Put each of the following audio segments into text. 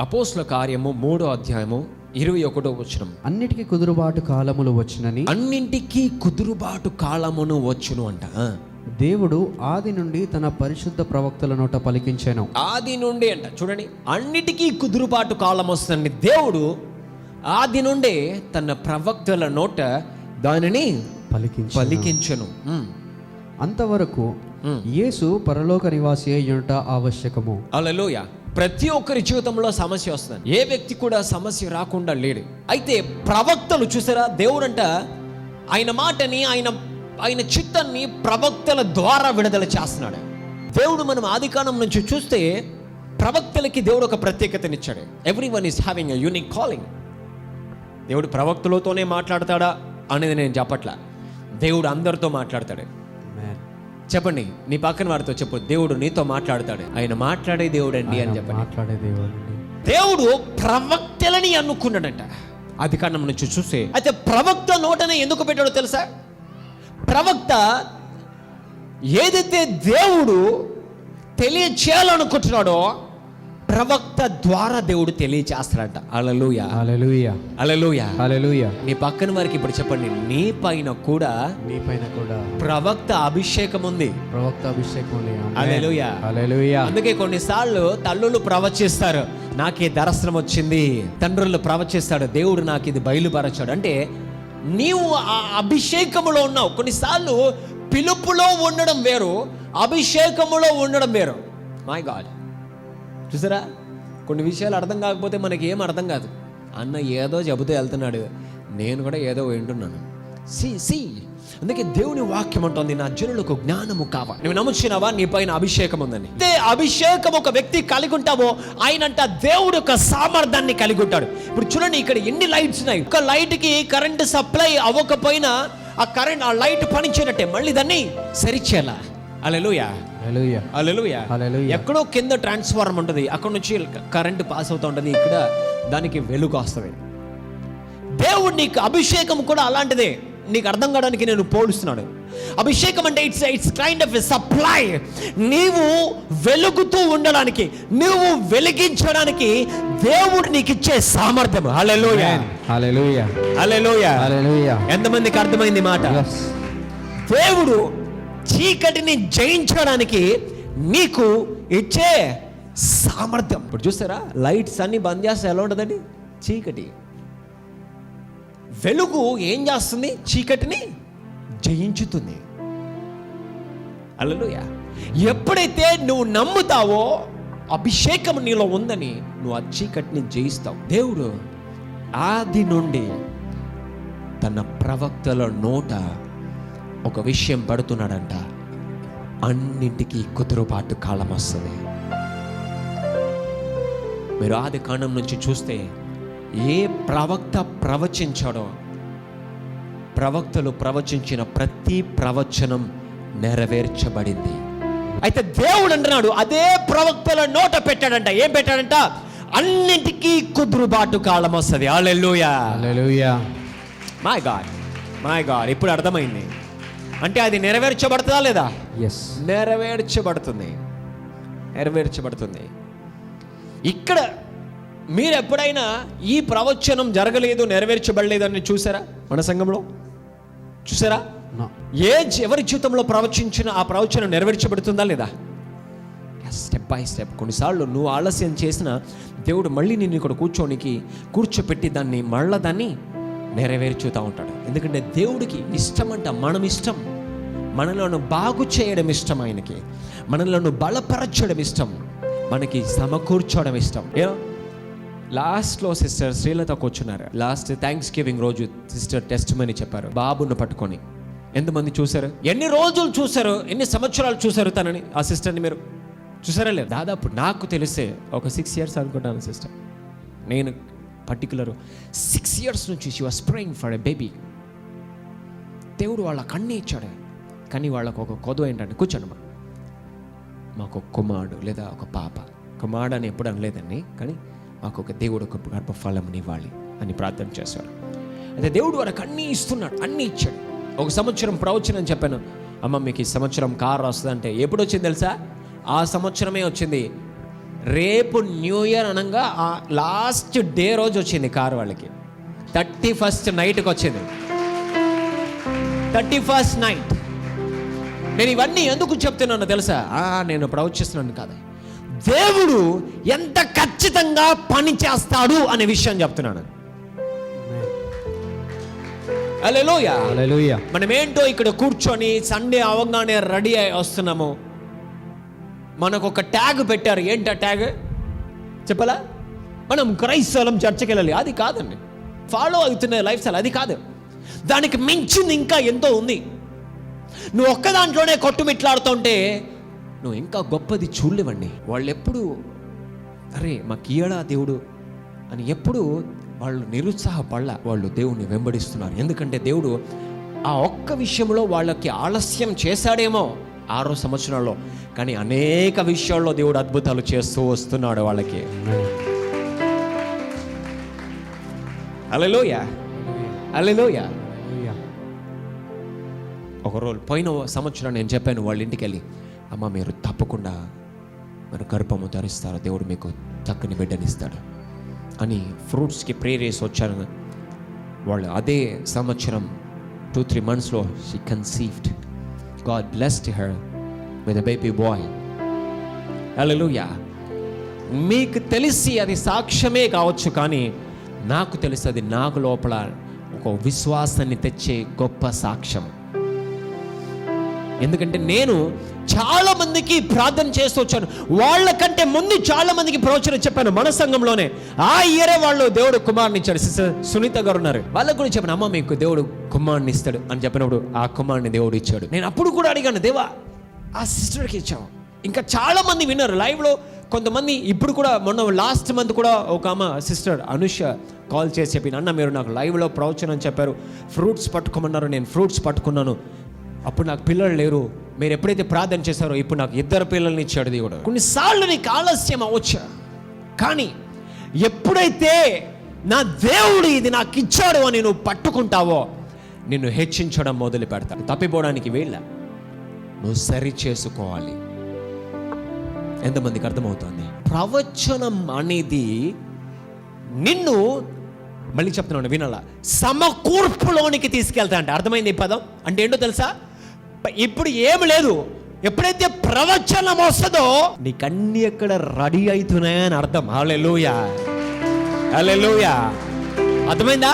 అపోస్ల కార్యము మూడో అధ్యాయము ఇరవై ఒకటో వచనం. అన్నిటికీ కుదురుబాటు కాలములు వచ్చినని అన్నింటికీ కుదురుబాటు కాలమును వచ్చును అంట. దేవుడు ఆది నుండి తన పరిశుద్ధ ప్రవక్తల నోట పలికించాను. ఆది నుండి అంట. చూడండి అన్నిటికీ కుదురుబాటు కాలం వస్తుంది దేవుడు ఆది నుండే తన ప్రవక్తల నోట దానిని పలికించు పలికించను. అంతవరకు. యేసు పరలోక నివాసి అయ్యుంట ఆవశ్యకము. అలలోయ. ప్రతి ఒక్కరి జీవితంలో సమస్య వస్తుంది. ఏ వ్యక్తి కూడా సమస్య రాకుండా లేడు. అయితే ప్రవక్తలు చూసారా? దేవుడంట ఆయన మాటని ఆయన ఆయన చిత్తాన్ని ప్రవక్తల ద్వారా విడుదల చేస్తున్నాడు. దేవుడు మనం ఆదికాలం నుంచి చూస్తే ప్రవక్తలకి దేవుడు ఒక ప్రత్యేకతనిచ్చాడు. Every one is having a unique calling దేవుడు ప్రవక్తలతోనే మాట్లాడతాడా? అనేది నేను చెప్పట్లా. దేవుడు అందరితో మాట్లాడతాడు. చెప్పండి నీ పక్కన వారితో చెప్పు దేవుడు నీతో మాట్లాడతాడు. ఆయన మాట్లాడే దేవుడు అండి అని చెప్పండి. మాట్లాడే దేవుడు దేవుడు ప్రవక్తలని అనుకున్నాడంట. అది కారణం నుంచి చూస్తే అయితే ప్రవక్త నోటనే ఎందుకు పెట్టాడో తెలుసా? ప్రవక్త ఏదైతే దేవుడు తెలియచేయాలనుకుంటున్నాడో ప్రవక్త ద్వారా దేవుడు తెలియచేస్తాడంట. అలలుయ హల్లెలూయా. అలలుయ హల్లెలూయా. మీ పక్కన వారికి ఇప్పుడు చెప్పండి నీ పైన కూడా నీ పైన కూడా ప్రవక్త అభిషేకం ఉంది. ప్రవక్త అభిషేకం ఉంది. హల్లెలూయా. హల్లెలూయా. అందుకే కొన్నిసార్లు తల్లులు ప్రవచిస్తారు నాకే దర్శనం వచ్చింది. తండ్రులు ప్రవచిస్తాడు దేవుడు నాకు ఇది బయలుపరచాడు. అంటే నీవు ఆ అభిషేకములో ఉన్నావు. కొన్నిసార్లు పిలుపులో ఉండడం వేరు అభిషేకములో ఉండడం వేరు. మై గాడ్ చూసారా? కొన్ని విషయాలు అర్థం కాకపోతే మనకి ఏం అర్థం కాదు. అన్న ఏదో చెబుతూ వెళ్తున్నాడు. నేను కూడా ఏదో వింటున్నాను. సి సి. అందుకే దేవుని వాక్యం అంటుంది నా జనులకు జ్ఞానము కావా. నువ్వు నమ్ముచ్చినావా నీ పైన అభిషేకం ఉందని. అదే అభిషేకం ఒక వ్యక్తి కలిగి ఉంటామో ఆయనంట దేవుడు ఒక సామర్థ్యాన్ని కలిగి ఉంటాడు. ఇప్పుడు చూడండి ఇక్కడ ఎన్ని లైట్స్ ఉన్నాయి. ఒక లైట్కి కరెంట్ సప్లై అవ్వకపోయినా ఆ కరెంట్ ఆ లైట్ పనిచేయనట్టే. మళ్ళీ దాన్ని సరిచేయాల? అలెలుయా ఎక్కడో కింద ట్రాన్స్ఫార్మ్ ఉంటుంది. అక్కడ నుంచి కరెంట్ పాస్ అవుతూ ఉంటుంది. ఇక్కడ దానికి వెలుగు వస్తుంది. దేవుడు నీకు అభిషేకం కూడా అలాంటిదే. నీకు అర్థం కావడానికి నేను పోలుస్తున్నాను. అభిషేకం అంటే it's it's kind of supply నీవు వెలుగుతూ ఉండడానికి నువ్వు వెలిగించడానికి దేవుడు నీకు ఇచ్చే సామర్థ్యం ఎంతమందికి అర్థమైంది మాట. దేవుడు చీకటిని జయించడానికి నీకు ఇచ్చే సామర్థ్యం. ఇప్పుడు చూస్తారా? లైట్స్ అన్ని బంద్ చేస్తే ఎలా ఉంటుందండి? చీకటి. వెలుగు ఏం చేస్తుంది? చీకటిని జయించుతుంది. అలలుయ ఎప్పుడైతే నువ్వు నమ్ముతావో అభిషేకం నీలో ఉందని నువ్వు ఆ చీకటిని జయిస్తావు. దేవుడు ఆది నుండి తన ప్రవక్తల నోట ఒక విషయం పడుతున్నాడంట. అన్నింటికీ కుదురుబాటు కాలం వస్తుంది. మీరు ఆది కాండం నుంచి చూస్తే ఏ ప్రవక్త ప్రవచించాడో ప్రవక్తలు ప్రవచించిన ప్రతి ప్రవచనం నెరవేర్చబడింది. అయితే దేవుడు అంటున్నాడు అదే ప్రవక్తల నోట పెట్టాడంట. ఏం పెట్టాడంట? అన్నింటికీ కుదురుబాటు కాలం వస్తుంది. మై గాడ్ మై గాడ్ ఇప్పుడు అర్థమైంది. అంటే అది నెరవేర్చబడుతుందా లేదా? ఎస్ నెరవేర్చబడుతుంది. నెరవేర్చబడుతుంది. ఇక్కడ మీరు ఎప్పుడైనా ఈ ప్రవచనం జరగలేదు నెరవేర్చబడలేదు అని చూసారా మన సంఘంలో? చూసారా? ఏ ఎవరి జీవితంలో ప్రవచించిన ఆ ప్రవచనం నెరవేర్చబడుతుందా లేదా? స్టెప్ బై స్టెప్ కొన్నిసార్లు నువ్వు ఆలస్యం చేసిన దేవుడు మళ్ళీ నిన్ను ఇక్కడ కూర్చోనికి కూర్చోపెట్టి దాన్ని మళ్ళా దాన్ని నెరవేర్చుతూ ఉంటాడు. ఎందుకంటే దేవుడికి ఇష్టం అంట మనం ఇష్టం. మనలను బాగు చేయడం ఇష్టం ఆయనకి. మనలను బలపరచడం ఇష్టం. మనకి సమకూర్చోవడం ఇష్టం. ఏమో లాస్ట్లో సిస్టర్ శ్రీలత కూర్చున్నారు. లాస్ట్ థ్యాంక్స్ గివింగ్ రోజు సిస్టర్ టెస్ట్ మని చెప్పారు. బాబును పట్టుకొని. ఎంతమంది చూశారు? ఎన్ని రోజులు చూశారు? ఎన్ని సంవత్సరాలు చూశారు తనని? ఆ సిస్టర్ని మీరు చూసారా లేదు? దాదాపు నాకు తెలిసే ఒక సిక్స్ ఇయర్స్ అనుకుంటాను సిస్టర్ నేను పర్టికులర్ సిక్స్ ఇయర్స్ నుంచి she was praying for a baby దేవుడు వాళ్ళకి అన్నీ ఇచ్చాడు. కానీ వాళ్ళకు ఒక కొదవ ఏంటంటే కూర్చోండి మాకు ఒక కుమారుడు లేదా ఒక పాప. కుమారుడు అని ఎప్పుడు అనలేదండి కానీ మాకు ఒక దేవుడు ఒక గర్భఫలం ఇవ్వాలి అని ప్రార్థన చేశారు అయితే దేవుడు వాళ్ళకి అన్నీ ఇస్తున్నాడు అన్నీ ఇచ్చాడు. ఒక సంవత్సరం ప్రవచనం చెప్పాను. అమ్మ మీకు ఈ సంవత్సరం కారు వస్తుందంటే ఎప్పుడు వచ్చింది తెలుసా? ఆ సంవత్సరమే వచ్చింది. రేపు న్యూ ఇయర్ అనగా ఆ లాస్ట్ డే రోజు వచ్చింది కారు వాళ్ళకి. థర్టీ ఫస్ట్ నైట్కి వచ్చింది. Thirty first night. నేను ఇవన్నీ ఎందుకు చెప్తున్నానో తెలుసా? నేను ప్రవచిస్తున్నాను కాదు. దేవుడు ఎంత ఖచ్చితంగా పని చేస్తాడు అనే విషయం చెప్తున్నాను. అలెలోయ మనం ఏంటో ఇక్కడ కూర్చొని సండే అవగానే రెడీ అయి వస్తున్నాము. మనకు ఒక ట్యాగ్ పెట్టారు. ఏంటి ఆ ట్యాగ్? చెప్పలా? మనం క్రైస్తవం చర్చకి వెళ్ళాలి అది కాదండి. ఫాలో అవుతున్న లైఫ్ స్టైల్ అది కాదు. దానికి మించింది ఇంకా ఎంతో ఉంది. నువ్వు ఒక్క దాంట్లోనే కొట్టుమిట్లాడుతుంటే నువ్వు ఇంకా గొప్పది చూడలేవండి. వాళ్ళు ఎప్పుడు అరే మాకు దేవుడు? అని ఎప్పుడు వాళ్ళు నిరుత్సాహపడల. వాళ్ళు దేవుణ్ణి వెంబడిస్తున్నారు. ఎందుకంటే దేవుడు ఆ ఒక్క విషయంలో వాళ్ళకి ఆలస్యం చేశాడేమో. ఆరో సంవత్సరాల్లో కానీ అనేక విషయాల్లో దేవుడు అద్భుతాలు చేస్తూ వస్తున్నాడు వాళ్ళకి. అలెలోయ అలెలోయ హల్లెలూయా. ఒక రోజు పోయిన సంవత్సరం నేను చెప్పాను వాళ్ళ ఇంటికి వెళ్ళి అమ్మ మీరు తప్పకుండా మరి గర్భము ధరిస్తారు. దేవుడు మీకు చక్కని బిడ్డనిస్తాడు అని ఫ్రూట్స్కి ప్రేరేసి వచ్చారు వాళ్ళు. అదే సంవత్సరం టూ త్రీ మంత్స్లో she conceived God blessed her her with baby boy Hallelujah. మీకు తెలిసి అది సాక్ష్యమే కావచ్చు కానీ నాకు తెలిసి అది నాకు లోపల ఒక విశ్వాసాన్ని తెచ్చే గొప్ప సాక్ష్యం ఎందుకంటే నేను చాలా మందికి ప్రార్థన చేస్తూ వచ్చాను. వాళ్ళకంటే ముందు చాలా మందికి ప్రవచనం చెప్పాను మన సంఘంలోనే ఆ ఇయరే వాళ్ళు దేవుడు కుమారుని ఇచ్చాడు. సిస్టర్ సునీత గారు ఉన్నారు. వాళ్ళకు కూడా చెప్పాను అమ్మ మీకు దేవుడు కుమారుని ఇస్తాడు అని చెప్పినప్పుడు ఆ కుమారుని దేవుడు ఇచ్చాడు. నేను అప్పుడు కూడా అడిగాను దేవా ఆ సిస్టర్కి ఇచ్చాము ఇంకా చాలా మంది విన్నారు. లైవ్లో కొంతమంది ఇప్పుడు కూడా మొన్న లాస్ట్ మంత్ కూడా ఒక అమ్మ సిస్టర్ అనుష కాల్ చేసి చెప్పి అన్న మీరు నాకు లైవ్లో ప్రవచనం చెప్పారు. ఫ్రూట్స్ పట్టుకోమన్నారు. నేను ఫ్రూట్స్ పట్టుకున్నాను. అప్పుడు నాకు పిల్లలు లేరు. మీరు ఎప్పుడైతే ప్రార్థన చేశారో ఇప్పుడు నాకు ఇద్దరు పిల్లల్ని ఇచ్చాడు దేవుడు. కొన్నిసార్లు నీకు ఆలస్యం అవ్వచ్చు. కానీ ఎప్పుడైతే నా దేవుడు ఇది నాకు ఇచ్చాడు అని నువ్వు పట్టుకుంటావో నిన్ను హెచ్చించడం మొదలు పెడతాను తప్పిపోవడానికి వీళ్ళ. నువ్వు సరి చేసుకోవాలి. ఎంతమందికి అర్థమవుతుంది? ప్రవచనం అనేది నిన్ను మళ్ళీ చెప్తున్నాను వినాల సమకూర్పులోనికి తీసుకెళ్తా అంటే అర్థమైంది ఈ పదం? అంటే ఏంటో తెలుసా? ఇప్పుడు ఏమి లేదు. ఎప్పుడైతే ప్రవచనం వస్తుందో నీకన్నీ ఎక్కడ రెడీ అవుతున్నాయని అర్థం. హల్లెలూయా. హల్లెలూయా. అర్థమైందా?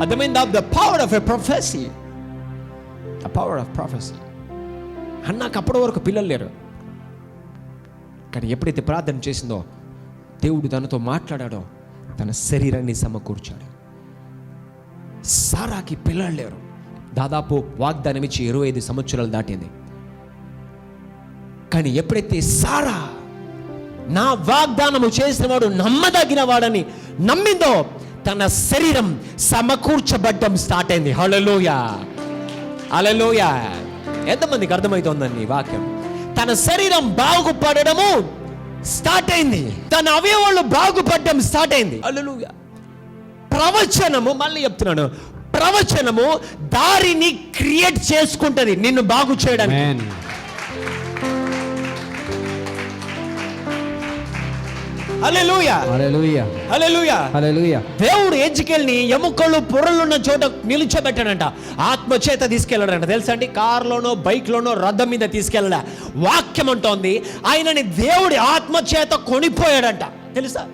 అర్థమైందా? The power of a prophecy the power of prophecy అన్నాకు అప్పటి వరకు పిల్లలు లేరు. కానీ ఎప్పుడైతే ప్రార్థన చేసిందో దేవుడు తనతో మాట్లాడాడో తన శరీరాన్ని సమకూర్చాడు. సారాకి పిల్లలు లేరు. దాదాపు వాగ్దానం ఇచ్చి ఇరవై ఐదు సంవత్సరాలు దాటింది. కానీ ఎప్పుడైతే సారా నా వాగ్దానము చేసిన వాడు నమ్మదగిన వాడని నమ్మిందో తన శరీరం సమకూర్చబడ్డం స్టార్ట్ అయింది. హలలోయ అలలోయ ఎంతమందికి అర్థమవుతోందండి వాక్యం? తన శరీరం బాగుపడడము స్టార్ట్ అయింది. తన అవయవాళ్ళు బాగుపడడం స్టార్ట్ అయింది. హల్లెలూయ. ప్రవచనము మళ్ళీ చెప్తున్నాను ప్రవచనము దారిని క్రియేట్ చేసుకుంటది నిన్ను బాగు చేయడానికి. దేవుడు ఎజ్జికెళ్ళి ఎముకలు పొరలున్న చోట నిలిచోబెట్టాడంట. ఆత్మ చేత తీసుకెళ్ళాడంట. తెలుసా అండి? కార్లోనో బైక్లోనో రథం మీద తీసుకెళ్ళడా? వాక్యం అంటోంది. ఆయనని దేవుడి ఆత్మ చేత కొనిపోయాడంట. తెలుసా?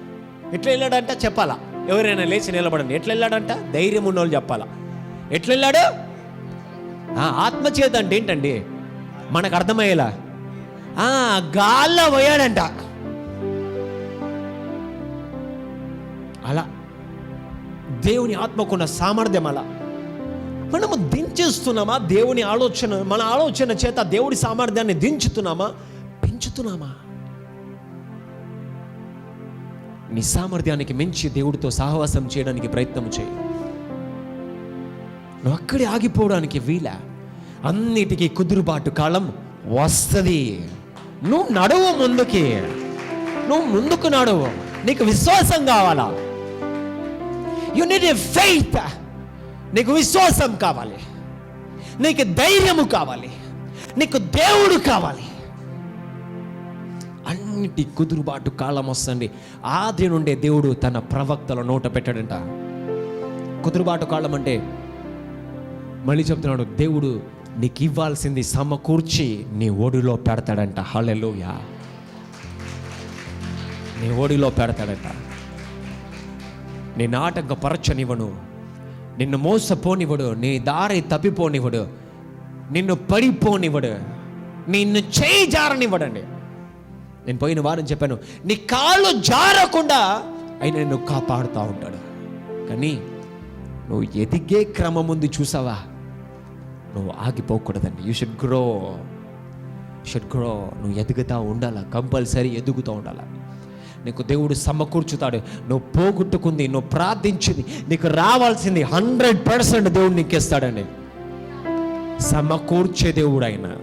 ఎట్లా వెళ్ళాడంట? చెప్పాలా? ఎవరైనా లేచి నిలబడండి. ఎట్లా వెళ్ళాడంట ధైర్యం ఉన్నోళ్ళు చెప్పాలా. ఎట్లా వెళ్ళాడు ఆ, అంటే ఏంటండి? మనకు అర్థమయ్యేలా ఆ, గాల్లో పోయాడంట. అలా. దేవుని ఆత్మకున్న సామర్థ్యం అలా. మనము దించేస్తున్నామా? దేవుని ఆలోచన మన ఆలోచన చేత దేవుడి సామర్థ్యాన్ని దించుతున్నామా? పెంచుతున్నామా? నీ సామర్థ్యానికి మించి దేవుడితో సహవాసం చేయడానికి ప్రయత్నం చేయి. నువ్వు అక్కడే ఆగిపోవడానికి వీల. అన్నిటికీ కుదురుబాటు కాలం వస్తుంది. నువ్వు నడువు ముందుకి. నువ్వు ముందుకు నడువు. నీకు విశ్వాసం కావాలా? యు నీడ్ ఎ ఫెయిత్ నీకు విశ్వాసం కావాలి. నీకు ధైర్యము కావాలి. నీకు దేవుడు కావాలి. అన్నిటి కుదురుబాటు కాలం వస్తుంది ఆది నుండే దేవుడు తన ప్రవక్తల నోట పెట్టాడంట. కుదురుబాటు కాలం అంటే మళ్ళీ చెప్తున్నాడు దేవుడు నీకు ఇవ్వాల్సింది సమకూర్చి నీ ఓడిలో పెడతాడంట. హల్లెలూయా. నీ ఓడిలో పెడతాడంట. నేను ఆటంకపరచనివ్వను నిన్ను మోసపోనివ్వడు. నీ దారి తప్పిపోనివ్వడు. నిన్ను పడిపోనివ్వడు. నిన్ను చేయి జారనివ్వడండి నేను పోయిన వారం చెప్పాను నీ కాళ్ళు జారకుండా ఆయన నిన్ను కాపాడుతూ ఉంటాడు. కానీ నువ్వు ఎదిగే క్రమం ఉంది చూసావా? నువ్వు ఆగిపోకూడదండి. You should grow should grow నువ్వు ఎదుగుతూ ఉండాలా? కంపల్సరీ ఎదుగుతూ ఉండాలా? నీకు దేవుడు సమకూర్చుతాడు. నువ్వు పోగొట్టుకుంది నువ్వు ప్రార్థించింది నీకు రావాల్సింది హండ్రెడ్ పర్సెంట్ దేవుడు నీకు ఇస్తాడండి. సమకూర్చే దేవుడు ఆయన.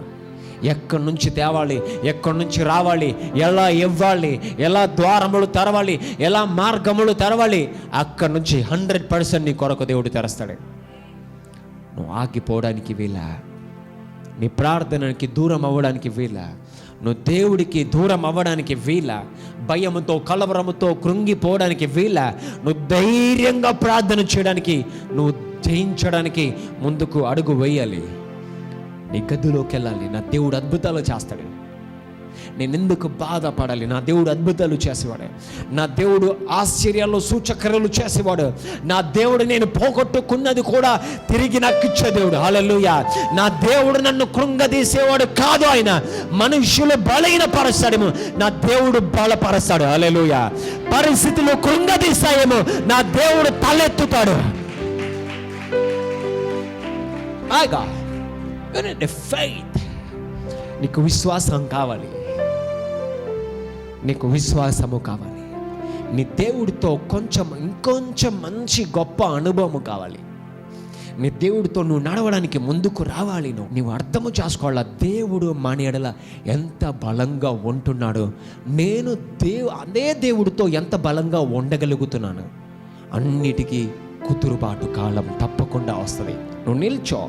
ఎక్కడి నుంచి తేవాలి ఎక్కడి నుంచి రావాలి ఎలా ఇవ్వాలి ఎలా ద్వారములు తెరవాలి ఎలా మార్గములు తెరవాలి అక్కడి నుంచి హండ్రెడ్ పర్సెంట్ నీ కొరకు దేవుడు తెరస్తాడు. నువ్వు ఆగిపోవడానికి వీలా నీ ప్రార్థనకి దూరం అవ్వడానికి వీల నువ్వు దేవుడికి దూరం అవ్వడానికి వీల భయముతో కలవరముతో కృంగిపోవడానికి వీల నువ్వు ధైర్యంగా ప్రార్థన చేయడానికి నువ్వు జయించడానికి ముందుకు అడుగు వేయాలి. నీ గదిలోకి వెళ్ళాలి నా దేవుడు అద్భుతాలు చేస్తాడు. నేను ఎందుకు బాధపడాలి? నా దేవుడు అద్భుతాలు చేసేవాడు. నా దేవుడు ఆశ్చర్యాలు సూచక్రలు చేసేవాడు. నా దేవుడు నేను పోగొట్టుకున్నది కూడా తిరిగి నాకు ఇచ్చే దేవుడు. హల్లెలూయ. నా దేవుడు నన్ను కృంగదీసేవాడు కాదు ఆయన. మనుషులు బలైన పరుస్తాడేమో నా దేవుడు బలపరుస్తాడు. హల్లెలూయ. పరిస్థితులు కృంగదీస్తాయేమో. నా దేవుడు తలెత్తుతాడు. My ఫైట్ నీకు విశ్వాసం కావాలి. నీకు విశ్వాసము కావాలి. నీ దేవుడితో కొంచెం ఇంకొంచెం మంచి గొప్ప అనుభవం కావాలి. నీ దేవుడితో నువ్వు నడవడానికి ముందుకు రావాలి నువ్వు. నువ్వు అర్థము చేసుకోవాలా? దేవుడు మానేడల ఎంత బలంగా ఉంటున్నాడు. నేను దేవు అదే దేవుడితో ఎంత బలంగా ఉండగలుగుతున్నాను. అన్నిటికీ కుదురుబాటు కాలం తప్పకుండా వస్తుంది. నువ్వు నిల్చో.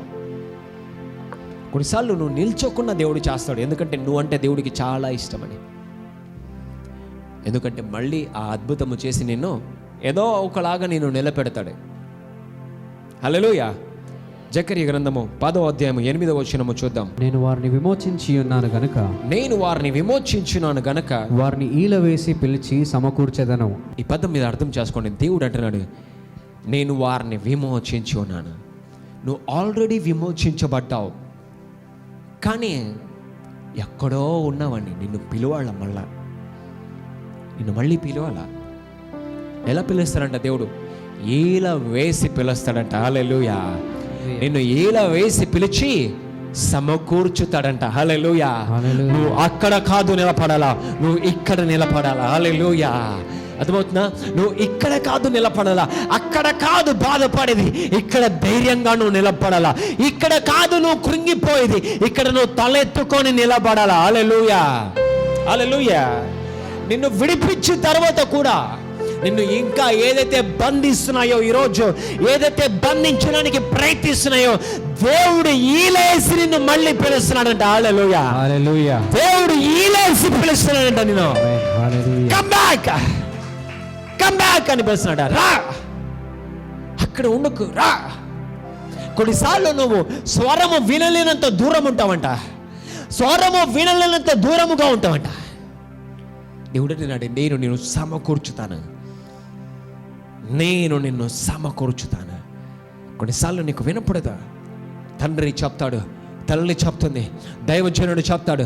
కొన్నిసార్లు నువ్వు నిల్చోకున్న దేవుడు చేస్తాడు. ఎందుకంటే నువ్వు అంటే దేవుడికి చాలా ఇష్టమని. ఎందుకంటే మళ్ళీ ఆ అద్భుతము చేసి నిన్ను ఏదో ఒకలాగా నేను నిలబెడతాడు. హలోయ జకరి గ్రంథము పదో అధ్యాయము ఎనిమిదో వచ్చినము చూద్దాం. నేను వారిని విమోచించి ఉన్నాను గనుక నేను వారిని విమోచించున్నాను గనక వారిని ఈల వేసి పిలిచి సమకూర్చెదను. ఈ పదం మీద అర్థం చేసుకోండి. దేవుడు అంటున్నాడు నేను వారిని విమోచించి ఉన్నాను. నువ్వు ఆల్రెడీ విమోచించబడ్డావు. కానీ ఎక్కడో ఉన్నావండి నిన్ను పిలవాళ్ళ మళ్ళా. నిన్ను మళ్ళీ పిలవాలా? ఎలా పిలుస్తాడంట దేవుడు? ఈల వేసి పిలుస్తాడంట. హల్లెలూయా. నిన్ను ఈల వేసి పిలిచి సమకూర్చుతాడంట. హల్లెలూయా. నువ్వు అక్కడ కాదు నిలబడాలా? నువ్వు ఇక్కడ నిలబడాలా? హల్లెలూయా. అర్థమవుతుందా? నువ్వు ఇక్కడ కాదు నిలబడాలా. అక్కడ కాదు బాధపడేది. ఇక్కడ ధైర్యంగా నువ్వు నిలబడాలా. ఇక్కడ కాదు నువ్వు కృంగిపోయేది. ఇక్కడ నువ్వు తలెత్తుకొని నిలబడాలా. హల్లెలూయా. హల్లెలూయా. నిన్ను విడిపించిన తర్వాత కూడా నిన్ను ఇంకా ఏదైతే బంధిస్తున్నాయో ఈరోజు ఏదైతే బంధించడానికి ప్రయత్నిస్తున్నాయో దేవుడు ఈలేసి నిన్ను మళ్ళీ పిలుస్తున్నాడంట. హల్లెలూయా. దేవుడు ఈలేసి పిలుస్తున్నాడంట నేను కమ్ బ్యాక్ కమ్ బ్యాక్ అని పిలుస్తున్నాడు రా! అక్కడ ఉండకు రా! కొన్నిసార్లు నువ్వు స్వరము వినలేనంత దూరం ఉంటావంట. స్వరము వినలేనంత దూరముగా ఉంటావంట. దేవుడు నాడు నేను నిన్ను సమకూర్చుతాను. నేను నిన్ను సమకూర్చుతాను. కొన్నిసార్లు నీకు వినపడదా? తండ్రి చెప్తాడు తల్లి చెప్తుంది దైవజనుడు చెప్తాడు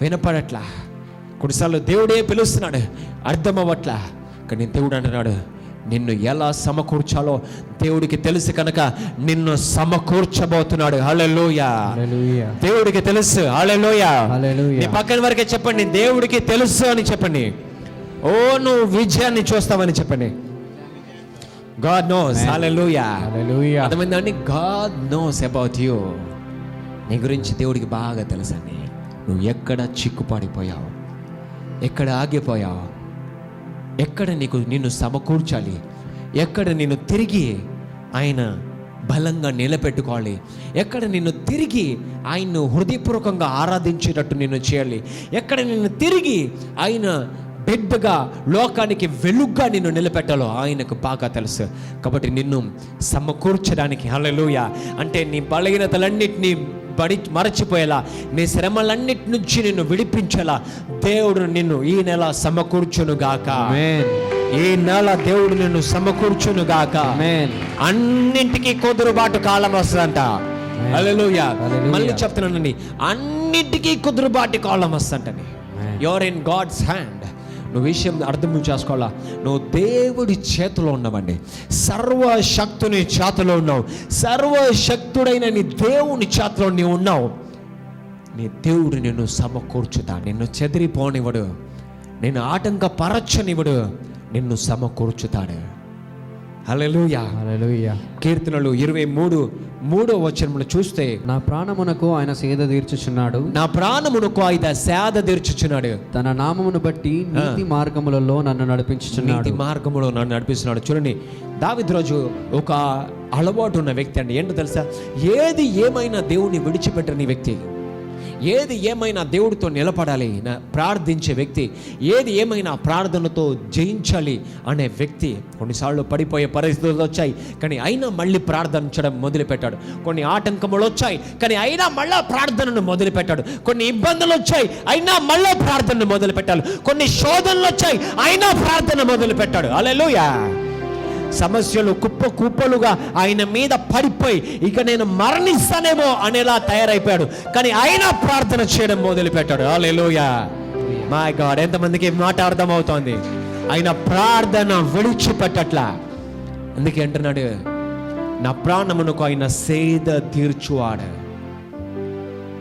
వినపడట్లా. కొన్నిసార్లు దేవుడే పిలుస్తున్నాడు అర్థమవ్వట్లా. కానీ దేవుడు అంటున్నాడు నిన్ను ఎలా సమకూర్చాలో దేవుడికి తెలుసు కనుక నిన్ను సమకూర్చబోతున్నాడు. హల్లెలూయా. దేవుడికి తెలుసు. హల్లెలూయా. మీ పక్కన వరకే చెప్పండి దేవుడికి తెలుసు అని చెప్పండి. ఓ నువ్వు విజయాన్ని చూస్తావని చెప్పండి. God knows hallelujah. హల్లెలూయా. అర్థమైందండి? గాడ్ నోస్ అబౌట్ యూ నీ గురించి దేవుడికి బాగా తెలుసండి. నువ్వు ఎక్కడ చిక్కుపడిపోయావు? ఎక్కడ ఆగిపోయావు? ఎక్కడ నీకు నిన్ను సమకూర్చాలి? ఎక్కడ నిన్ను తిరిగి ఆయన బలంగా నిలబెట్టుకోవాలి? ఎక్కడ నిన్ను తిరిగి ఆయన్ను హృదయపూర్వకంగా ఆరాధించేటట్టు నిన్ను చేయాలి? ఎక్కడ నిన్ను తిరిగి ఆయన బిడ్డగా లోకానికి వెలుగ్గా నిన్ను నిలబెట్టాలో ఆయనకు బాగా తెలుసు. కాబట్టి నిన్ను సమకూర్చడానికి హలలుయ అంటే నీ బలహీనతలన్నిటినీ బడి మరచిపోయేలా నీ శ్రమలన్నిటి నుంచి నిన్ను విడిపించేలా దేవుడు నిన్ను ఈ నెల సమకూర్చునుగాక ఆమేన్ ఈ నెల దేవుడు నిన్ను సమకూర్చునుగాక ఆమేన్ అన్నింటికి కుదురుబాటు కాలం వస్తుందంట. హల్లెలూయా. మళ్ళీ చెప్తున్నానండి. అన్నింటికీ కుదురుబాటు కాలం వస్తుంటని. యువర్ ఇన్ గాడ్స్ హ్యాండ్ నువ్వు విషయం అర్థం చేసుకోవాలా? నువ్వు దేవుడి చేతిలో ఉన్నావండి సర్వశక్తుని చేతిలో ఉన్నావు. సర్వశక్తుడైన నీ దేవుని చేతిలో నీవు ఉన్నావు. నీ దేవుడు నిన్ను సమకూర్చుతా నిన్ను చెదిరిపోనివ్వడు. నిన్ను ఆటంకపరచనివ్వడు. నిన్ను సమకూర్చుతాడు. కీర్తనలు ఇరవై మూడు మూడో వచనములు చూస్తే నా ప్రాణమునకు ఆయన సేద తీర్చుచున్నాడు. నా ప్రాణమునకు ఆయన సేద తీర్చుచున్నాడు. తన నామమును బట్టి నీతి మార్గములలో నన్ను నడిపించుచున్నాడు. నీతి మార్గంలో నన్ను నడిపిస్తున్నాడు. చూడండి దావిద్ రోజు ఒక అలవాటు ఉన్న వ్యక్తి అండి. ఏంటో తెలుసా? ఏది ఏమైనా దేవుని విడిచిపెట్టని వ్యక్తి. ఏది ఏమైనా దేవుడితో నిలబడాలి ప్రార్థించే వ్యక్తి ఏది ఏమైనా ప్రార్థనతో జయించాలి అనే వ్యక్తి కొన్నిసార్లు పడిపోయే పరిస్థితులు వచ్చాయి. కానీ అయినా మళ్ళీ ప్రార్థించడం మొదలుపెట్టాడు. కొన్ని ఆటంకములు వచ్చాయి. కానీ అయినా మళ్ళా ప్రార్థనను మొదలుపెట్టాడు. కొన్ని ఇబ్బందులు వచ్చాయి. అయినా మళ్ళా ప్రార్థనను మొదలుపెట్టాడు. కొన్ని శోధనలు వచ్చాయి. అయినా ప్రార్థన మొదలుపెట్టాడు. అలెలుయా సమస్యలు కుప్ప కుప్పలుగా ఆయన మీద పడిపోయి ఇక నేను మరణిస్తానేమో అనేలా తయారైపోయాడు. కానీ ఆయన ప్రార్థన చేయడం మొదలుపెట్టాడు. అలెలుయా మా గాడ్ ఎంతమందికి మాట అర్థమవుతోంది? ఆయన ప్రార్థన విడిచిపెట్టట్లా. అందుకే అంటున్నాడు నా ప్రాణమునకు ఆయన సేద తీర్చువాడు.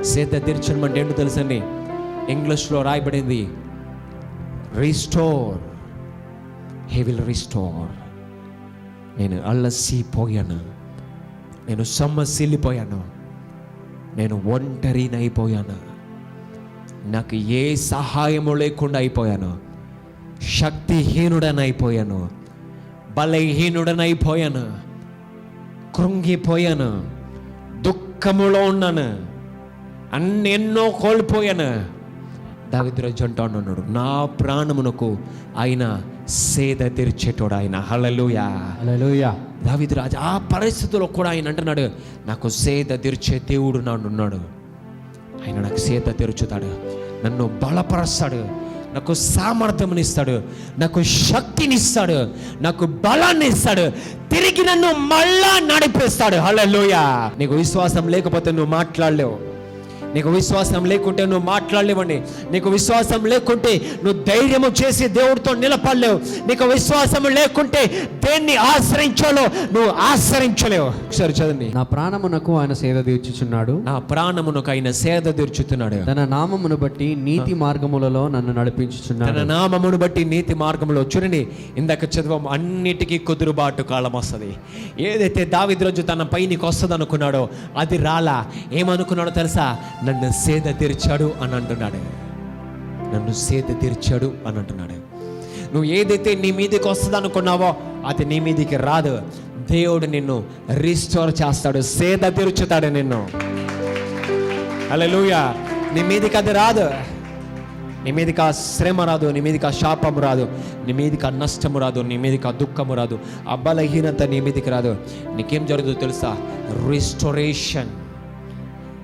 సేద తీర్చడం అంటే ఏంటో తెలుసండి? ఇంగ్లీష్లో రాయబడింది రిస్టోర్ హీ విల్ రిస్టోర్ నేను అలసిపోయాను. నేను సొమ్మసిల్లిపోయాను నేను ఒంటరినైపోయాను. నాకు ఏ సహాయము లేకుండా అయిపోయాను. శక్తిహీనుడనైపోయాను. బలహీనుడనైపోయాను. కృంగిపోయాను. దుఃఖములో ఉన్నాను. అన్నెన్నో కోల్పోయాను. దావిద్రజు అంటా ఉన్నాడు నా ప్రాణమునకు ఆయన సేద తీర్చేటోడు ఆయన. హల్లెలూయా. హల్లెలూయా. దావిదు రాజు ఆ పరిస్థితిలో కూడా ఆయన అంటున్నాడు నాకు సేద తీర్చే దేవుడు నాడు ఉన్నాడు. ఆయన నాకు సేద తీర్చుతాడు నన్ను బలపరుస్తాడు నాకు సామర్థ్యమునిస్తాడు నాకు శక్తినిస్తాడు నాకు బలాన్ని ఇస్తాడు తిరిగి నన్ను మళ్ళా నడిపిస్తాడు. హల్లెలూయా. నీకు విశ్వాసం లేకపోతే నువ్వు మాట్లాడలేవు. నీకు విశ్వాసం లేకుంటే నువ్వు మాట్లాడలేవండి. నీకు విశ్వాసం లేకుంటే నువ్వు ధైర్యము చేసి దేవుడితో నిలబడలేవు. నీకు విశ్వాసం లేకుంటే దేన్ని ఆశ్రయించాలో నువ్వు ఆశ్రయించలేవు. సరే చదండి నా ప్రాణమునకు ఆయన సేద తీర్చుచున్నాడు. నా ప్రాణమునకు ఆయన సేద తీర్చుతున్నాడు. తన నామమును బట్టి నీతి మార్గములలో నన్ను నడిపించుచున్నాడు. తన నామమును బట్టి నీతి మార్గంలో చూడండి. ఇందాక చదవం అన్నిటికీ కుదురుబాటు కాలం వస్తుంది. ఏదైతే దావిది రోజు తన పైనికి వస్తుంది అనుకున్నాడో అది రాలా. ఏమనుకున్నాడో తెలుసా? నన్ను సేద తీర్చాడు అని అంటున్నాడు. నన్ను సేద తీర్చాడు అని అంటున్నాడు. నువ్వు ఏదైతే నీ మీదకి వస్తుంది అనుకున్నావో అది నీ మీదికి రాదు. దేవుడు నిన్ను రిస్టోర్ చేస్తాడు సేద తీర్చుతాడు నిన్ను. హల్లెలూయా నీ మీదకి అది రాదు. నీ మీదకి ఆ శ్రమ రాదు నీ మీదకి ఆ శాపం రాదు నీ మీదకి ఆ నష్టము రాదు నీ మీదకి ఆ దుఃఖము రాదు ఆ బలహీనత నీ మీదకి రాదు. నీకేం జరుగుతుందో తెలుసా? రిస్టోరేషన్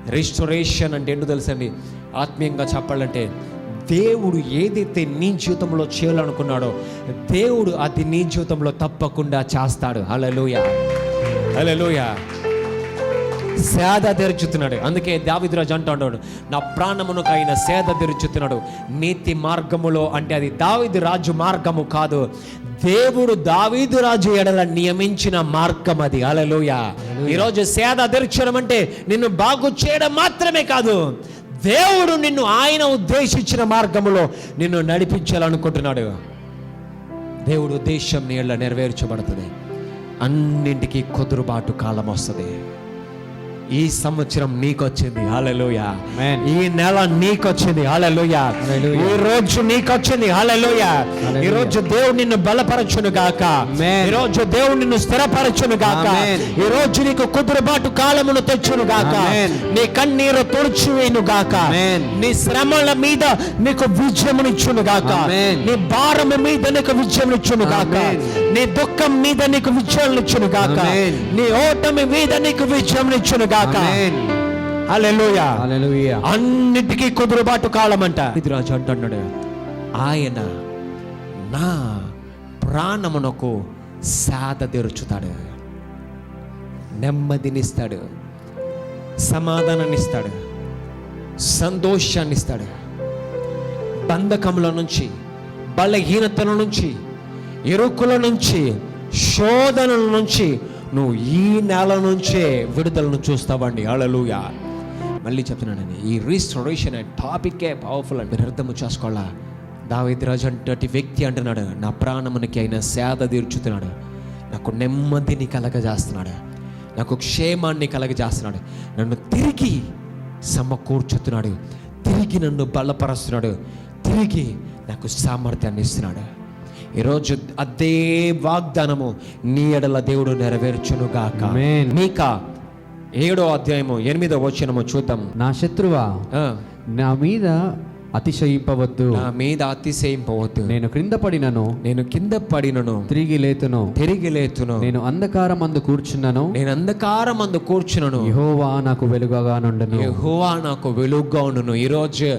రిస్టోరేషన్ అంటే ఏంటో తెలుసండి? ఆత్మీయంగా చెప్పాలంటే దేవుడు ఏదైతే నీ జీవితంలో చేయాలనుకున్నాడో దేవుడు అది నీ జీవితంలో తప్పకుండా చేస్తాడు. అలలోయ హల్లెలూయా సేద తెరుచుతున్నాడు. అందుకే దావిద్రాజు అంటున్నాడు నా ప్రాణమునకు ఆయన సేద తెరుచుతున్నాడు. నీతి మార్గములో అంటే అది దావిదు రాజు మార్గము కాదు. దేవుడు దావీదు రాజు ఎడల నియమించిన మార్గం అది. అలలోయ ఈరోజు సేద తెరచడం అంటే నిన్ను బాగు చేయడం మాత్రమే కాదు. దేవుడు నిన్ను ఆయన ఉద్దేశించిన మార్గములో నిన్ను నడిపించాలనుకుంటున్నాడు. దేవుడు ఉద్దేశం నీ ఎడల నెరవేర్చబడుతుంది. అన్నింటికీ కుదురుబాటు కాలం వస్తుంది. ఈ సంవత్సరం నీకొచ్చింది Amen. ఈ నెల నీకొచ్చింది Hallelujah. ఈ రోజు నీకొచ్చింది Hallelujah. ఈ రోజు దేవుడు నిన్ను బలపరచును గాక. ఈ రోజు దేవుడు నిన్ను స్థిరపరచును గాక. ఈ రోజు నీకు కుదురుబాటు కాలమును తెచ్చును గాక. నీ కన్నీరు తుడుచువేను గాక. నీ శ్రమల మీద నీకు విజయమునిచ్చును గాక. నీ భారం మీద నీకు విజయమునిచ్చును గాక. నీ దుఃఖం మీద నీకు విజయమునిచ్చును గాక. నీ ఓటమి మీద నీకు విజయమునిచ్చును గాక హల్లెలూయా. అన్నిటికీ కుదురుబాటు కాలం అంట ఇది రాజు అంటున్నాడు. ఆయన నా ప్రాణమునకు సాధ తెరుచుతాడు. నెమ్మదినిస్తాడు. సమాధానాన్ని ఇస్తాడు సంతోషాన్ని ఇస్తాడు బంధకముల నుంచి బలహీనతల నుంచి ఇరుకుల నుంచి శోధనల నుంచి నువ్వు ఈ నెల నుంచే విడుదలను చూస్తావండి. అలలుయా మళ్ళీ చెప్తున్నానండి ఈ రీస్టోరేషన్ అనే టాపికే పవర్ఫుల్ అని మీరు అర్థం చేసుకోవాలా? దావేద్రాజు అంటే వ్యక్తి అంటున్నాడు నా ప్రాణమునికి అయిన సేద తీర్చుతున్నాడు నాకు నెమ్మదిని కలగజేస్తున్నాడు నాకు క్షేమాన్ని కలగజేస్తున్నాడు నన్ను తిరిగి సమకూర్చుతున్నాడు తిరిగి నన్ను బలపరుస్తున్నాడు తిరిగి నాకు సామర్థ్యాన్ని ఇస్తున్నాడు. ఈరోజు అదే వాగ్దానము నీ ఎడల దేవుడు నెరవేర్చును గాక. మీకా ఏడో అధ్యాయము ఎనిమిదో వచనము చూద్దాం. నా శత్రువా నా మీద అతిశయింపవద్దు. నా మీద అతిశయింపవద్దు. నేను క్రింద పడినను నేను కింద పడినను తిరిగి లేతును. తిరిగి లేతును. నేను అంధకారం అందు కూర్చున్నాను. నేను అంధకారం అందు కూర్చునను యెహోవా నాకు వెలుగగా నుండెను. యెహోవా నాకు వెలుగుగా ఉండును ఈరోజు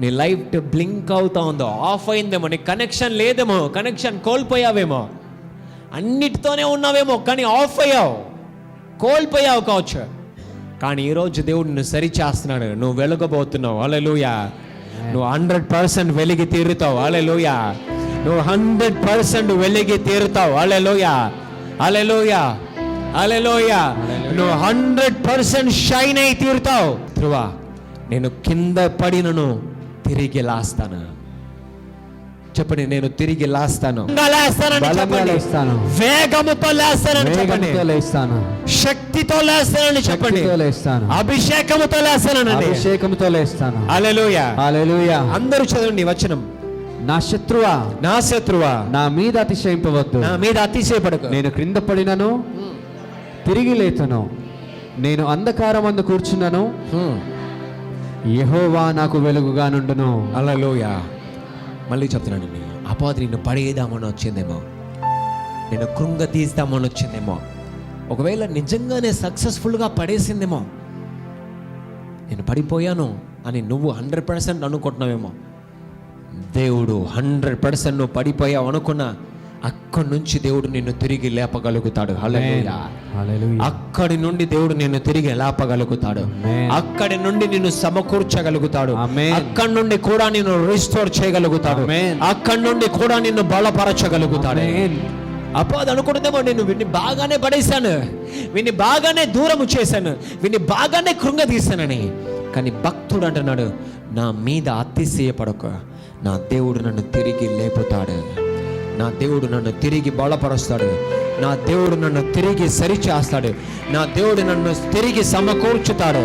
నీ లైఫ్ బ్లింక్ అవుతా ఉందో ఆఫ్ అయిందేమో నీ కనెక్షన్ లేదేమో కనెక్షన్ కోల్పోయావేమో. అన్నిటితోనే ఉన్నావేమో కానీ ఆఫ్ అయ్యావు. కోల్పోయావు కావచ్చు. కానీ ఈరోజు దేవుడు నిన్ను సరిచేస్తున్నాడు నువ్వు వెలగబోతున్నావు. అలెలుయా నువ్వు హండ్రెడ్ పర్సెంట్ వెలిగి తీరుతావు. అలెలుయా నువ్వు హండ్రెడ్ పర్సెంట్ వెలిగి తీరుతావు. అలెలుయా అలెలుయా అలెలోయా నువ్వు హండ్రెడ్ పర్సెంట్ షైన్ అయి తీరుతావు. ధ్రువ నేను కింద పడినను. తిరిగి లాస్తాను. చెప్పండి నేను తిరిగి లాస్తాను. లేస్తానని లేస్తాను. వేగముతో లేస్తానని చెప్పండి. లేస్తాను. శక్తితో లేస్తానని చెప్పండి. లేస్తాను. అభిషేకముతో లేస్తానండి అభిషేకంతో లేస్తాను. హల్లెలూయా. హల్లెలూయా. అందరూ చదవండి వచనం. నా శత్రువా? నా శత్రువా? నా మీద అతిశయింపవద్దు. నా మీద అతిశయపడకు. నేను క్రింద పడినను తిరిగి లేతను. నేను అంధకారం అందు కూర్చున్నాను యహోవా నాకు వెలుగుగా నుండును. హల్లెలూయా మళ్ళీ చెప్తున్నానండి అపాధి నిన్ను పడేద్దామని వచ్చిందేమో. నేను కృంగ తీస్తామని వచ్చిందేమో. ఒకవేళ నిజంగానే సక్సెస్ఫుల్గా పడేసిందేమో. నేను పడిపోయాను అని నువ్వు హండ్రెడ్ పర్సెంట్ అనుకుంటున్నావేమో. దేవుడు హండ్రెడ్ పర్సెంట్ నువ్వు పడిపోయావు అనుకున్నా అక్కడి నుంచి దేవుడు నిన్ను తిరిగి లేపగలుగుతాడు. అక్కడి నుండి దేవుడు నిన్ను తిరిగి లేపగలుగుతాడు. అక్కడి నుండి నిన్ను సమకూర్చగలుగుతాడు. అక్కడి నుండి కూడా నిన్ను రిస్టోర్ చేయగలుగుతాడు. అక్కడి నుండి కూడా నిన్ను బలపరచగలుగుతాడు. అప్పుడు అది అనుకుంటుందేమో నేను వీడిని బాగానే పడేశాను. వీడిని బాగానే దూరము చేశాను. వీడిని బాగానే కృంగదీశానని కానీ భక్తుడు అంటున్నాడు నా మీద అతిశయపడక. నా దేవుడు నన్ను తిరిగి లేపుతాడు. నా దేవుడు నన్ను తిరిగి బలపరుస్తాడు. నా దేవుడు నన్ను తిరిగి సరిచేస్తాడు. నా దేవుడు నన్ను తిరిగి సమకూర్చుతాడు.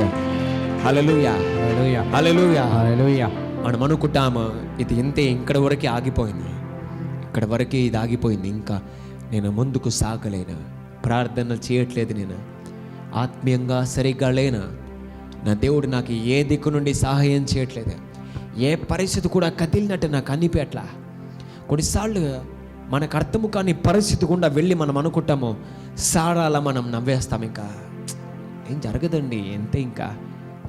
మనం అనుకుంటాము ఇది ఇంతే ఇక్కడ వరకే ఆగిపోయింది. ఇక్కడ వరకే ఇది ఆగిపోయింది. ఇంకా నేను ముందుకు సాగలేను. ప్రార్థన చేయట్లేదు నేను. ఆత్మీయంగా సరిగ్గా లేను. నా దేవుడు నాకు ఏ దిక్కు నుండి సహాయం చేయట్లేదు. ఏ పరిస్థితి కూడా కదిలినట్టు నాకు అనిపించట్లా కొన్నిసార్లు మనకు అర్థము కాని పరిస్థితి గుండా వెళ్ళి మనం అనుకుంటాము సారాల మనం నవ్వేస్తాం ఇంకా. ఏం జరగదండి ఎంతే ఇంకా.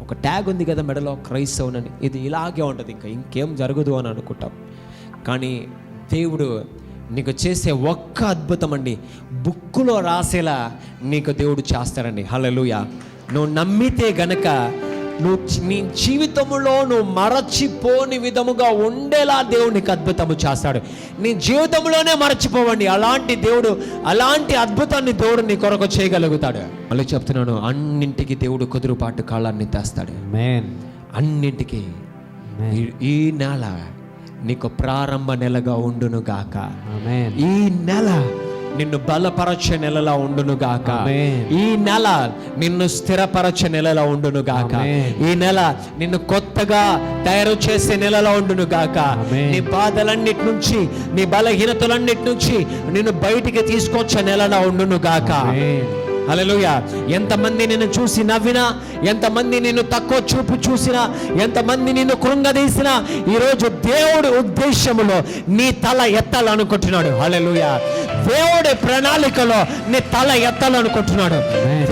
ఒక ట్యాగ్ ఉంది కదా మెడలో క్రైస్తవునని ఇది ఇలాగే ఉంటుంది ఇంకా ఇంకేం జరగదు అని అనుకుంటాం. కానీ దేవుడు నీకు చేసే ఒక్క అద్భుతం అండి బుక్కులో రాసేలా నీకు దేవుడు చేస్తాడండి. హల్లెలూయా. నువ్వు నమ్మితే గనక నువ్వు నీ జీవితంలో నువ్వు మరచిపోని విధముగా ఉండేలా దేవుడు నీకు అద్భుతము చేస్తాడు. నీ జీవితంలోనే మరచిపోవండి. అలాంటి దేవుడు అలాంటి అద్భుతాన్ని దేవుడు నీ కొరకు చేయగలుగుతాడు. మళ్ళీ చెప్తున్నాను అన్నింటికి దేవుడు కుదురుపాటు కాలాన్ని తెస్తాడు. అన్నింటికి. ఈ- ఈ నెల నీకు ప్రారంభ నెలగా ఉండును గాక. ఈ నెల నిన్ను బలపరచే నెలలా ఉండును గాక. ఈ నెల నిన్ను స్థిరపరచే నెలలా ఉండును గాక ఆమేన్. ఈ నెల నిన్ను కొత్తగా తయారు చేసే నెలలో ఉండును గాక ఆమేన్. నీ బాధలన్నిటి నుంచి నీ బలహీనతలన్నిటి నుంచి నిన్ను బయటికి తీసుకొచ్చే నెలలో ఉండును గాక ఆమేన్. హల్లెలూయా ఎంతమంది నిన్ను చూసి నవ్వినా ఎంతమంది నిన్ను తక్కువ చూపు చూసినా ఎంతమంది నిన్ను కృంగదీసినా ఈరోజు దేవుడి ఉద్దేశములో నీ తల ఎత్తాలనుకుంటున్నాడు హల్లెలూయా దేవుడి ప్రణాళికలో నీ తల ఎత్తాలనుకుంటున్నాడు.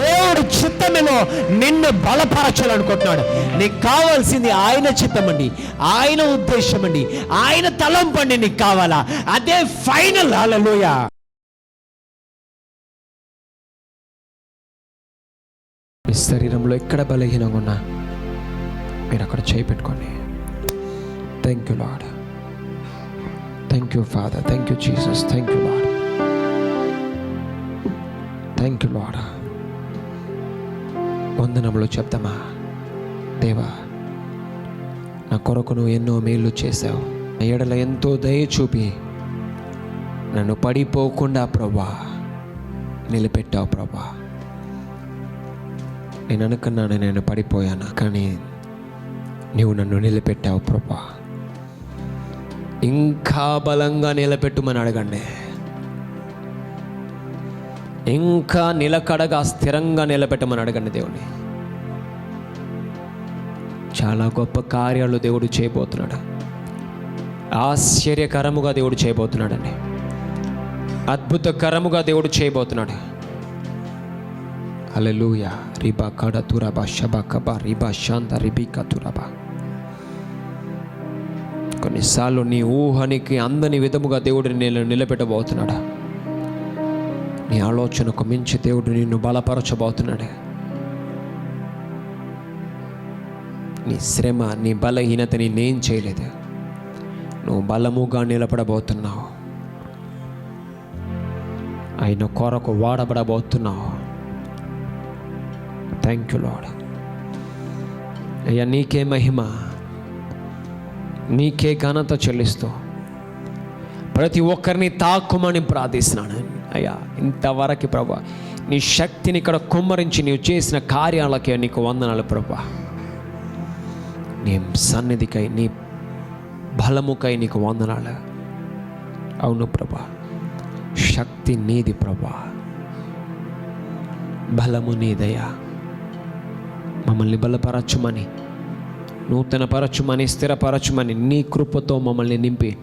దేవుడి చిత్తములో నిన్ను బలపరచాలనుకుంటున్నాడు. నీకు కావాల్సింది ఆయన చిత్తమండి ఆయన ఉద్దేశమండి ఆయన తలంపండి నీకు కావాలా. అదే ఫైనల్ హల్లెలూయా. మీ శరీరంలో ఎక్కడ బలహీనంగా ఉన్నా మీరు అక్కడ చేయి పెట్టుకోండి. Thank you Lord thank you Father thank you Jesus thank you Lord thank you Lord వందనములు చెప్తామా? దేవా నా కొరకు నువ్వు ఎన్నో మేలు చేశావు. నా ఎడల ఎంతో దయ చూపి నన్ను పడిపోకుండా ప్రభా నిలబెట్టావు ప్రభా. నేను అనుకున్నాను నేను పడిపోయాను కానీ నీవు నన్ను నిలబెట్టావు ప్రభా. ఇంకా బలంగా నిలబెట్టుమని అడగండి. ఇంకా నిలకడగా స్థిరంగా నిలబెట్టమని అడగండి దేవుని చాలా గొప్ప కార్యాలు దేవుడు చేయబోతున్నాడు. ఆశ్చర్యకరముగా దేవుడు చేయబోతున్నాడండి. అద్భుతకరముగా దేవుడు చేయబోతున్నాడు. హల్లెలూయా. రిబా కడ తురబా షబా కబా రిబా శాంత రిబికా తురబా. కొన్నిసార్లు నీ ఊహనికి అందని విధముగా దేవుడిని నేను నిలబెట్టబోతున్నాడా. నీ ఆలోచనకు మించి దేవుడు నిన్ను బలపరచబోతున్నాడు. నీ శ్రమ నీ బలహీనతని నేను చేయలేదు. నువ్వు బలముగా నిలబడబోతున్నావు. ఆయన కొరకు వాడబడబోతున్నావు. థ్యాంక్ యూ లాడ్ అయ్యా నీకే మహిమ. నీకే ఘనత చెల్లిస్తూ ప్రతి ఒక్కరిని తాకుమని ప్రార్థిస్తున్నాను. అయ్యా ఇంతవరకు ప్రభా నీ శక్తిని ఇక్కడ కుమ్మరించి నీవు చేసిన కార్యాలకే నీకు వందనాలు ప్రభా. నీ సన్నిధికై నీ బలముకై నీకు వందనాలు. అవును ప్రభా శక్తి నీది ప్రభా. బలము నీదయా మమ్మల్ని బలపరచుమని నూతనపరచుమని స్థిరపరచుమని నీ కృపతో మమ్మల్ని నింపి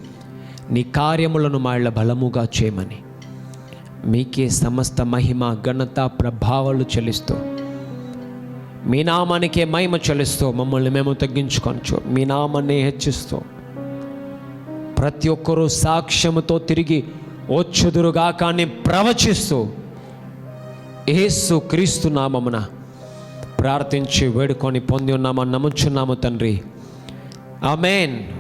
నీ కార్యములను మాళ్ళ బలముగా చేయమని. మీకే సమస్త మహిమ ఘనత ప్రభావాలు చెల్లిస్తూ. మీ నామానికే మహిమ చెల్లిస్తూ మమ్మల్ని మేము తగ్గించుకొనచ్చు మీ నామాన్ని హెచ్చిస్తూ. ప్రతి ఒక్కరూ సాక్ష్యముతో తిరిగి వచ్చుదురుగా కానీ ప్రవచిస్తూ ఏసు క్రీస్తు నామమున ప్రార్థించి వేడుకొని పొంది ఉన్నామని నమ్ముచున్నాము తండ్రి. ఆమెన్.